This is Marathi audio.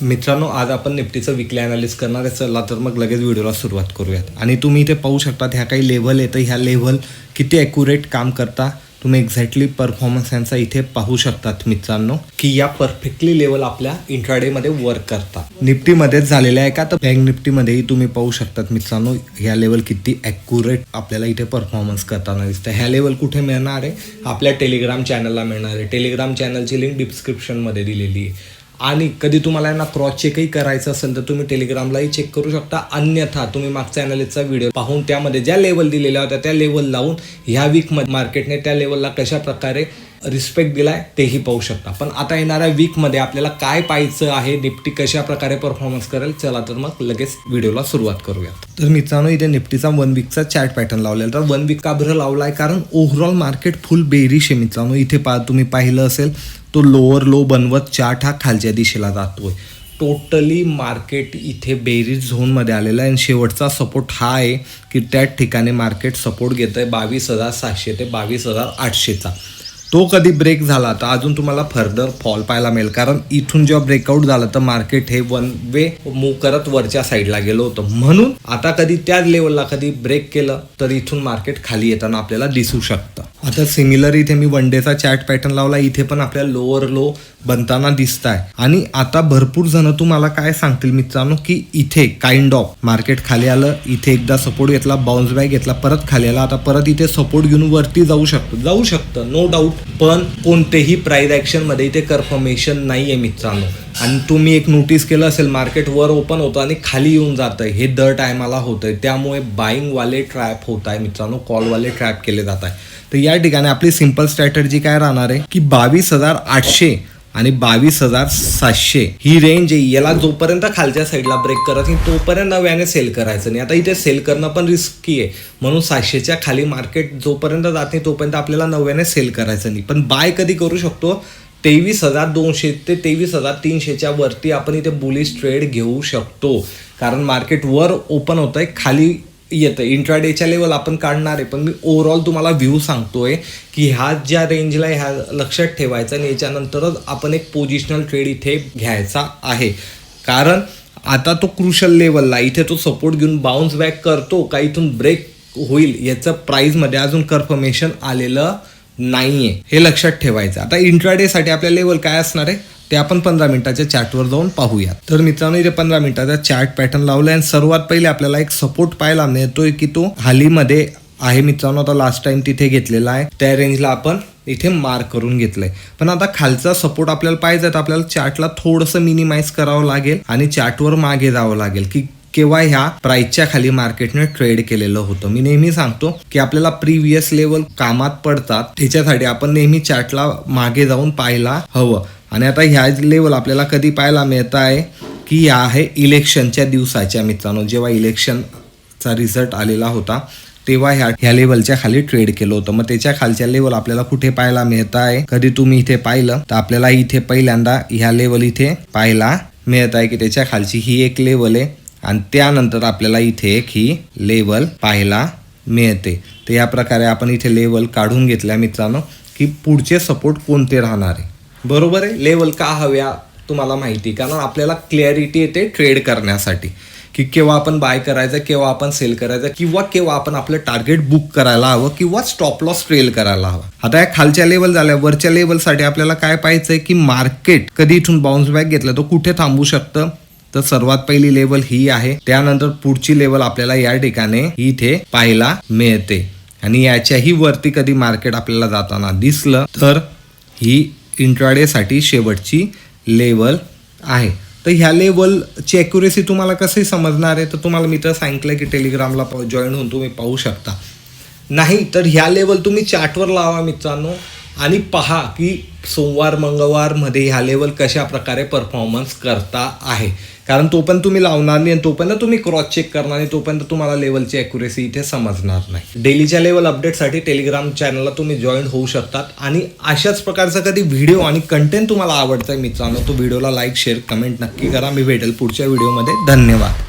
मित्रांनो आज आपण निफ्टीचं विकली अनालिस करणार आहे. चला तर मग लगेच व्हिडिओला सुरुवात करूयात. आणि तुम्ही इथे पाहू शकता ह्या काही लेव्हल येतं. ह्या लेव्हल किती ॲक्युरेट काम करता. तुम्ही एक्झॅक्टली परफॉर्मन्स यांचा इथे पाहू शकतात मित्रांनो की या परफेक्टली लेवल आपल्या इंट्राडेमध्ये वर्क करतात. निफ्टीमध्येच झालेल्या आहे का? तर बँक निफ्टीमध्येही तुम्ही पाहू शकतात मित्रांनो ह्या लेवल किती ॲक्युरेट आपल्याला इथे परफॉर्मन्स करताना दिसतं ह्या लेवल कुठे मिळणार आहे? आपल्या टेलिग्राम चॅनलला मिळणार आहे. टेलिग्राम चॅनलची लिंक डिस्क्रिप्शनमध्ये दिलेली आहे. आणि कधी तुम्हाला यांना क्रॉस चेकही करायचं असेल तर तुम्ही टेलिग्रामलाही चेक करू शकता. अन्यथा तुम्ही मागच्या अनालिसचा व्हिडिओ पाहून त्यामध्ये ज्या लेवल दिलेल्या होत्या त्या लेवल लावून ह्या वीकमध्ये मार्केटने त्या लेवलला कशा प्रकारे रिस्पेक्ट दिलाय तेही पाहू शकता. पण आता येणाऱ्या वीकमध्ये आपल्याला काय पाहायचं आहे निफ्टी कशा प्रकारे परफॉर्मन्स करेल चला तर मग लगेच व्हिडिओला सुरुवात करूयात. तर मित्रांनो इथे निफ्टीचा वन वीकचा चार्ट पॅटर्न लावलेला तर वन वीक का बरं लावलाय? कारण ओव्हरऑल मार्केट फुल बेरिश आहे मित्रांनो. इथे पा तुम्ही पाहिलं असेल तो लोअर लो बनवत चार्ट हा खालच्या दिशेला जातोय. टोटली मार्केट इथे बेरीज झोनमध्ये आलेला आहे. आणि शेवटचा सपोर्ट हा आहे की त्याच ठिकाणी मार्केट सपोर्ट घेत आहे बावीस हजार सातशे ते बावीस हजार आठशेचा. तो कधी ब्रेक झाला तर अजून तुम्हाला फर्दर फॉल पाहायला मिळेल. कारण इथून जेव्हा ब्रेकआउट झालं तर मार्केट हे वन वे मूव करत वरच्या साईडला गेलो होतं. म्हणून आता कधी त्या लेवलला कधी ब्रेक केलं तर इथून मार्केट खाली येताना आपल्याला दिसू शकतं. आता सिमिलर इथे मी वन डेचा चॅट पॅटर्न लावला इथे पण आपल्या लोअर लो बनताना दिसत आहे आणि आता भरपूर जण तुम्हाला काय सांगतील मित्रांनो की इथे काइंड ऑफ मार्केट खाली आलं इथे एकदा सपोर्ट घेतला बाउन्स बॅक घेतला परत खाली आला. आता परत इथे सपोर्ट घेऊन वरती जाऊ शकतो. जाऊ शकतं नो डाऊट पण कोणतेही प्राईज ॲक्शनमध्ये इथे कन्फर्मेशन नाहीये मित्रांनो. आणि तुम्ही एक नोटीस केलं असेल मार्केट वर ओपन होतं आणि खाली येऊन जातं आहे हे दर टायमाला होतंय. त्यामुळे बाईंग वाले ट्रॅप होत आहे मित्रांनो कॉलवाले ट्रॅप केले जात आहे तर या ठिकाणी आपली सिंपल स्ट्रॅटर्जी काय राहणार आहे? की बावीस हजार आठशे आणि बावीस हजार सातशे. ही रेंज आहे. याला जोपर्यंत खालच्या साईडला ब्रेक करत नाही तोपर्यंत नव्याने सेल करायचं नाही. आता इथे सेल करणं पण रिस्की आहे. म्हणून सातशेच्या खाली मार्केट जोपर्यंत जात नाही तोपर्यंत आपल्याला नव्याने सेल करायचं नाही. पण बाय कधी करू शकतो? तेवीस हजार दोनशे ते तेवीस हजार तीनशेच्या वरती आपण इथे बुलिश ट्रेड घेऊ शकतो. कारण मार्केट वर ओपन होत आहे खाली येतं. इंट्राडेच्या लेवल आपण काढणार आहे. पण मी ओव्हरऑल तुम्हाला व्ह्यू सांगतोय की ह्या ज्या रेंजला ह्या लक्षात ठेवायचं आणि याच्यानंतरच आपण एक पोझिशनल ट्रेड इथे घ्यायचा आहे. कारण आता तो क्रुशल लेवलला इथे तो सपोर्ट घेऊन बाउन्स बॅक करतो का इथून ब्रेक होईल याचं प्राईजमध्ये अजून कन्फर्मेशन आलेलं नाही आहे हे लक्षात ठेवायचं. आता इंट्राडेसाठी आपल्या लेवल काय असणार आहे? ते आपण पंधरा मिनिटाच्या चार्टवर जाऊन पाहूया. तर मित्रांनो इथे पंधरा मिनिटाचा चार्ट पॅटर्न लावला आणि सर्वात पहिले आपल्याला एक सपोर्ट पाहायला मिळतोय की तो हालीमध्ये आहे मित्रांनो. आता लास्ट टाइम तिथे घेतलेला आहे. त्या रेंजला आपण इथे मार्क करून घेतलंय. पण आता खालचा सपोर्ट आपल्याला पाहिजे तर आपल्याला चार्टला थोडंसं मिनिमाइज करावं लागेल आणि चार्टवर मागे जावं लागेल की केव्हा ह्या प्राइसच्या खाली मार्केटने ट्रेड केलेलं होतं. मी नेहमी सांगतो की आपल्याला प्रिव्हियस लेवल कामात पडतात. त्याच्यासाठी आपण नेहमी चार्टला मागे जाऊन पाहायला हवं. आणि आता ह्या लेवल आपल्याला कधी पाहायला मिळत आहे की या आहे इलेक्शनच्या दिवसाच्या मित्रांनो. जेव्हा इलेक्शनचा रिझल्ट आलेला होता तेव्हा ह्या ह्या लेवलच्या खाली ट्रेड केलं होतं. मग त्याच्या खालच्या लेवल आपल्याला कुठे पाहायला मिळत आहे कधी तुम्ही इथे पाहिलं? तर आपल्याला इथे पहिल्यांदा ह्या लेवल इथे पाहायला मिळत आहे की त्याच्या खालची ही एक लेवल आहे. आणि त्यानंतर आपल्याला इथे एक ही लेवल पाहायला मिळते. तर या प्रकारे आपण इथे लेवल काढून घेतल्या मित्रांनो की पुढचे सपोर्ट कोणते राहणार आहे? बरोबर आहे? लेवल का हव्या तुम्हाला माहिती? कारण आपल्याला क्लॅरिटी येते ट्रेड करण्यासाठी. की केव्हा आपण बाय करायचं केव्हा आपण सेल करायचं किंवा केव्हा आपण आपलं टार्गेट बुक करायला हवं किंवा स्टॉप लॉस ट्रेल करायला हवं. आता या खालच्या लेवल झाल्या वरच्या लेवलसाठी आपल्याला काय पाहायचंय की मार्केट कधी इथून बाउन्स बॅक घेतलं तर कुठे थांबू शकतं? तर सर्वात पहिली लेवल ही आहे. त्यानंतर पुढची लेवल आपल्याला या ठिकाणी इथे पाहायला मिळते. आणि याच्याही वरती कधी मार्केट आपल्याला जाताना दिसलं तर ही इंट्राडेसाठी शेवटची लेवल आहे. तर ह्या लेवलची ॲक्युरेसी तुम्हाला कसे समजणार आहे? तर तुम्हाला मी तर सांगितलं की टेलिग्रामला जॉईन होऊन तुम्ही पाहू शकता. नाही तर ह्या लेवल तुम्ही चार्टवर लावा मित्रांनो. आणि पहा की सोमवार मंगळवारमध्ये ह्या लेवल कशा प्रकारे परफॉर्मन्स करता आहे. कारण तोपर्यंत तुम्ही लावणार नाही आणि तोपर्यंत तुम्ही क्रॉस चेक करणार नाही तोपर्यंत तुम्हाला लेवलची ॲक्युरेसी इथे समजणार नाही. डेलीच्या लेवल अपडेटसाठी टेलिग्राम चॅनलला तुम्ही जॉईन होऊ शकतात. आणि अशाच प्रकारचा कधी व्हिडिओ आणि कंटेंट तुम्हाला आवडतं आहे मित्रांनो तो व्हिडिओला लाईक शेअर कमेंट नक्की करा. मी भेटेल पुढच्या व्हिडिओमध्ये धन्यवाद.